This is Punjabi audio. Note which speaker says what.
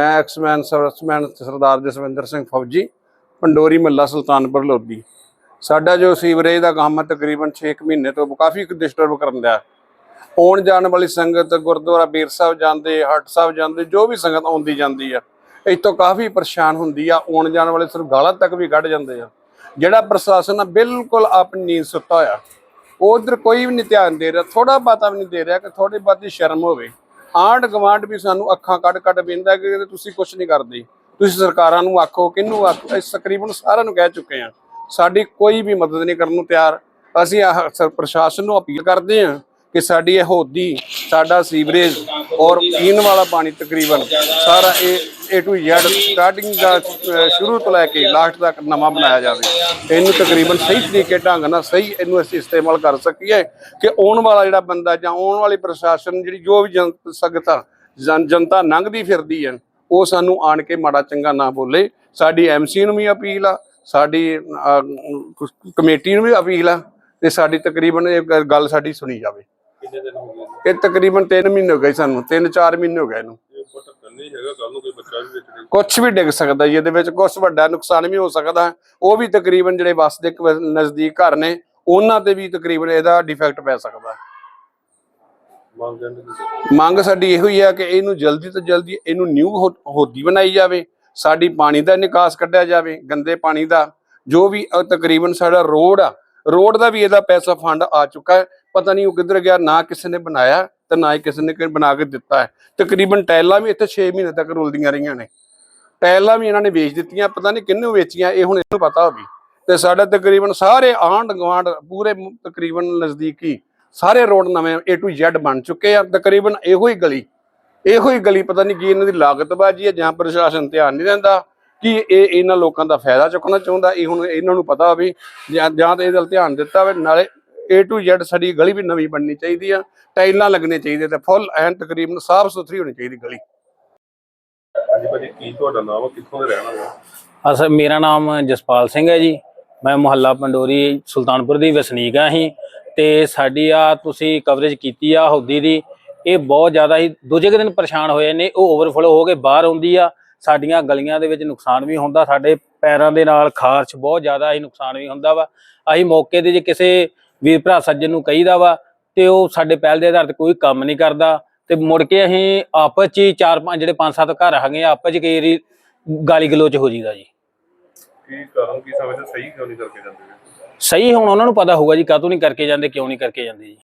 Speaker 1: ਮੈਂ ਐਕਸਮੈਨ ਸਰਵਿਸਮੈਨ ਸਰਦਾਰ ਜਸਵਿੰਦਰ ਸਿੰਘ ਫੌਜੀ, ਪੰਡੋਰੀ ਮੱਲਾ ਸੁਲਤਾਨਪੁਰ ਲੋਧੀ। ਸਾਡਾ ਜੋ ਸੀਵਰੇਜ ਦਾ ਕੰਮ ਹੈ, ਤਕਰੀਬਨ 6 ਮਹੀਨੇ ਤੋਂ ਕਾਫੀ ਡਿਸਟਰਬ ਕਰਨ ਦਿਆ। ਆਉਣ ਜਾਣ ਵਾਲੀ ਸੰਗਤ, ਗੁਰਦੁਆਰਾ ਬੀਰ ਸਾਹਿਬ ਜਾਂਦੇ, ਹੱਟ ਸਾਹਿਬ ਜਾਂਦੇ, ਜੋ ਵੀ ਸੰਗਤ ਆਉਂਦੀ ਜਾਂਦੀ ਆ, ਇੱਥੋਂ ਕਾਫੀ ਪਰੇਸ਼ਾਨ ਹੁੰਦੀ ਆ, ਆਉਣ ਜਾਣ ਵਾਲੇ ਸਿਰਫ ਗਾਲਾਂ ਤੱਕ ਵੀ ਕੱਢ ਜਾਂਦੇ ਆ। ਜਿਹੜਾ ਪ੍ਰਸ਼ਾਸਨ ਆ, ਬਿਲਕੁਲ ਆਪਣੀ ਨੀਂਦ ਸੁੱਤਾ ਹੋਇਆ। ਉਧਰ ਕੋਈ ਵੀ ਨਹੀਂ ਧਿਆਨ ਦੇ ਰਿਹਾ ਥੋੜਾ ਬਾਤਾ ਵੀ ਨਹੀਂ ਦੇ ਰਿਹਾ ਕਿ ਥੋੜੀ ਬਾਤੀ ਸ਼ਰਮ ਹੋਵੇ। ਆਂਢ ਗਵਾਂਢ ਵੀ ਸਾਨੂੰ ਅੱਖਾਂ ਕੱਢ ਕੱਢ ਬਿੰਦਾ ਕਿ ਤੁਸੀਂ ਕੁਝ ਨਹੀਂ ਕਰਦੇ। ਤੁਸੀਂ ਸਰਕਾਰਾਂ ਨੂੰ ਆਖੋ, ਕਿਹਨੂੰ ਆਖੋ, ਅਸੀਂ ਤਕਰੀਬਨ ਸਾਰਿਆਂ ਨੂੰ ਕਹਿ ਚੁੱਕੇ ਹਾਂ। ਸਾਡੀ ਕੋਈ ਵੀ ਮਦਦ ਨਹੀਂ ਕਰਨ ਨੂੰ ਤਿਆਰ। ਅਸੀਂ ਆਹ ਪ੍ਰਸ਼ਾਸਨ ਨੂੰ ਅਪੀਲ ਕਰਦੇ ਹਾਂ ਕਿ ਸਾਡੀ ਇਹ ਹੋਦੀ, ਸਾਡਾ ਸੀਵਰੇਜ ਔਰ ਪੀਣ ਵਾਲਾ ਪਾਣੀ ਤਕਰੀਬਨ ਸਾਰਾ ਇਹ A to Z ਸਟਾਰਟਿੰਗ ਦਾ ਸ਼ੁਰੂ ਤੋਂ ਲੈ ਕੇ ਲਾਸਟ ਤੱਕ ਨਵਾਂ ਬਣਾਇਆ ਜਾਵੇ। ਇਹਨੂੰ ਤਕਰੀਬਨ ਸਹੀ ਤਰੀਕੇ ਢੰਗ ਨਾਲ ਸਹੀ ਇਹਨੂੰ ਅਸੀਂ ਇਸਤੇਮਾਲ ਕਰ ਸਕੀਏ ਕਿ ਆਉਣ ਵਾਲਾ ਜਿਹੜਾ ਬੰਦਾ ਜਾਂ ਆਉਣ ਵਾਲੀ ਪ੍ਰਸ਼ਾਸਨ ਜਿਹੜੀ ਜੋ ਵੀ ਸੰਗਤਾਂ ਜਨਤਾ ਲੰਘਦੀ ਫਿਰਦੀ ਹੈ ਉਹ ਸਾਨੂੰ ਆਣ ਕੇ ਮਾੜਾ ਚੰਗਾ ਨਾ ਬੋਲੇ। ਸਾਡੀ ਐਮਸੀ ਨੂੰ ਵੀ ਅਪੀਲ ਆ, ਸਾਡੀ ਕਮੇਟੀ ਨੂੰ ਵੀ ਅਪੀਲ ਆ, ਤੇ ਸਾਡੀ ਤਕਰੀਬਨ ਇਹ ਗੱਲ ਸਾਡੀ ਸੁਣੀ ਜਾਵੇ। ਇਹ ਤਕਰੀਬਨ 3 ਮਹੀਨੇ ਹੋ ਗਏ ਸਾਨੂੰ 3-4 ਮਹੀਨੇ ਹੋ ਗਏ ਇਹਨੂੰ।
Speaker 2: ਨਹੀਂ ਹੈਗਾ ਕੱਲ ਨੂੰ ਕੋਈ ਬੱਚਾ ਵੀ ਵਿੱਚ ਦੇ
Speaker 1: ਕੁਝ ਵੀ ਡਿੱਗ ਸਕਦਾ ਜੀ ਇਹਦੇ ਵਿੱਚ ਕੁਝ ਵੱਡਾ ਨੁਕਸਾਨ ਵੀ ਹੋ ਸਕਦਾ। ਉਹ ਵੀ ਤਕਰੀਬਨ ਜਿਹੜੇ ਵਸਦੇ ਕ- ਨਜ਼ਦੀਕ ਘਰ ਨੇ ਉਹਨਾਂ ਤੇ ਵੀ ਤਕਰੀਬਨ ਇਹਦਾ ਡਿਫੈਕਟ ਪੈ ਸਕਦਾ।
Speaker 2: ਮੰਗ ਜਾਂਦੇ ਤੁਸੀਂ?
Speaker 1: ਮੰਗ ਸਾਡੀ ਇਹੋ ਹੀ ਹੈ ਕਿ ਇਹਨੂੰ ਜਲਦੀ ਤੋਂ ਜਲਦੀ ਇਹਨੂੰ ਨਿਊ ਹੋਦੀ ਬਣਾਈ ਜਾਵੇ। ਸਾਡੀ ਪਾਣੀ ਦਾ ਨਿਕਾਸ ਕੱਢਿਆ ਜਾਵੇ ਗੰਦੇ ਪਾਣੀ ਦਾ। ਜੋ ਵੀ ਅ, ਤਕਰੀਬਨ ਸਾਡਾ ਰੋਡ ਆ ਰੋਡ ਦਾ ਵੀ ਇਹਦਾ ਪੈਸਾ ਫੰਡ ਆ ਚੁੱਕਾ ਹੈ। ਪਤਾ ਨਹੀਂ ਉਹ ਕਿੱਧਰ ਗਿਆ, ਨਾ ਕਿਸੇ ਨੇ ਬਣਾਇਆ ਤੇ ਨਾ ਹੀ ਕਿਸੇ ਨੇ ਬਣਾ ਕੇ ਦਿੱਤਾ ਹੈ। ਤਕਰੀਬਨ ਟਾਇਲਾਂ ਵੀ ਇੱਥੇ 6 ਮਹੀਨੇ ਤੱਕ ਰੁਲਦੀਆਂ ਰਹੀਆਂ ਨੇ। ਟਾਇਲਾਂ ਵੀ ਇਹਨਾਂ ਨੇ ਵੇਚ ਦਿੱਤੀਆਂ, ਪਤਾ ਨਹੀਂ ਕਿੰਨੂੰ ਵੇਚੀਆਂ, ਇਹ ਹੁਣ ਇਹਨੂੰ ਪਤਾ ਹੋਵੇ। ਤੇ ਸਾਡਾ ਤਕਰੀਬਨ ਸਾਰੇ ਆਂਢ ਗੁਆਂਢ ਪੂਰੇ ਤਕਰੀਬਨ ਨਜ਼ਦੀਕੀ ਸਾਰੇ ਰੋਡ ਨਵੇਂ A to Z ਬਣ ਚੁੱਕੇ ਆ। ਤਕਰੀਬਨ ਇਹੋ ਹੀ ਗਲੀ, ਇਹੋ ਹੀ ਗਲੀ ਪਤਾ ਨਹੀਂ ਕੀ ਇਹਨਾਂ ਦੀ ਲਾਗਤਬਾਜ਼ੀ ਹੈ ਜਾਂ ਪ੍ਰਸ਼ਾਸਨ ਧਿਆਨ ਨਹੀਂ ਦਿੰਦਾ ਕਿ ਇਹ ਇਹਨਾਂ ਲੋਕਾਂ ਦਾ ਫਾਇਦਾ ਚੁੱਕਣਾ ਚਾਹੁੰਦਾ। ਇਹ ਹੁਣ ਇਹਨਾਂ ਨੂੰ ਪਤਾ ਹੋਵੇ ਜਾਂ ਜਾਂ ਤਾਂ ਇਹਦੇ ਵੱਲ ਧਿਆਨ ਦਿੱਤਾ ਹੋਵੇ, ਨਾਲੇ A to Z ਸਾਡੀ ਗਲੀ ਵੀ ਨਵੀਂ ਬਣਨੀ ਚਾਹੀਦੀ ਆ ਟਾਈਲਾਂ ਲੱਗਣੀਆਂ ਚਾਹੀਦੀਆਂ ਤੇ ਫੁੱਲ ਐਨ ਤਕਰੀਬਨ ਸਾਫ਼ ਸੁਥਰੀ ਹੋਣੀ ਚਾਹੀਦੀ ਗਲੀ।
Speaker 2: ਹਾਂਜੀ ਭਾਜੀ ਕੀ ਤੁਹਾਡਾ ਨਾਮ ਹੈ ਕਿੱਥੋਂ ਦੇ ਰਹਿਣ ਵਾਲੇ ਹੋ?
Speaker 3: ਅਸਲ ਮੇਰਾ ਨਾਮ ਜਸਪਾਲ ਸਿੰਘ ਹੈ ਜੀ। ਮੈਂ ਮੁਹੱਲਾ ਪੰਡੋਰੀ ਸੁਲਤਾਨਪੁਰ ਦੀ ਵਸਨੀਕ ਹਾਂ ਹੀ ਤੇ ਸਾਡੀ ਆ ਤੁਸੀਂ ਕਵਰੇਜ ਕੀਤੀ ਆ ਹੌਦੀ ਦੀ। ਇਹ ਬਹੁਤ ਜ਼ਿਆਦਾ ਹੀ ਦੂਜੇ ਕੁ ਦਿਨ ਪਰੇਸ਼ਾਨ ਹੋਏ ਨੇ ਉਹ ਓਵਰਫਲੋ ਹੋ ਕੇ ਬਾਹਰ ਆਉਂਦੀ ਆ। ਸਾਡੀਆਂ ਗਲੀਆਂ ਦੇ ਵਿੱਚ ਨੁਕਸਾਨ ਵੀ ਹੁੰਦਾ ਸਾਡੇ ਪੈਰਾਂ ਦੇ ਨਾਲ ਖਾਰਸ਼ ਬਹੁਤ ਜ਼ਿਆਦਾ ਹੀ ਨੁਕਸਾਨ ਵੀ ਹੁੰਦਾ ਵਾ। ਅਸੀਂ ਮੌਕੇ ਤੇ ਜੇ ਕਿਸੇ ਵੀਰ ਭਰਾ ਸੱਜਣ ਨੂੰ ਕਹੀਦਾ ਵਾ ਤੇ ਉਹ ਸਾਡੇ ਪਹਿਲ ਦੇ ਆਧਾਰ ਤੇ ਕੋਈ ਕੰਮ ਨਹੀਂ ਕਰਦਾ ਤੇ ਮੁੜ ਕੇ ਅਸੀਂ ਆਪਸ ਚ ਹੀ ਚਾਰ ਪੰਜ ਜਿਹੜੇ ਪੰਜ ਸੱਤ ਘਰ ਹੈਗੇ ਆਪਸ ਚ ਕਈ ਵਾਰੀ ਗਾਲੀ ਗਲੋਚ ਹੋ ਜੀਦਾ ਜੀ।
Speaker 2: ਕੀ ਕਾਰਨ ਕੀ ਸਮਝਦੇ ਸਹੀ ਕਿਉਂ ਨਹੀਂ ਕਰਕੇ ਜਾਂਦੇ?
Speaker 3: ਸਹੀ ਹੁਣ ਉਹਨਾਂ ਨੂੰ ਪਤਾ ਹੋਊਗਾ ਜੀ ਕਾਹਤੋਂ ਨਹੀਂ ਕਰਕੇ ਜਾਂਦੇ ਕਿਉਂ ਨਹੀਂ ਕਰਕੇ ਜਾਂਦੇ ਜੀ।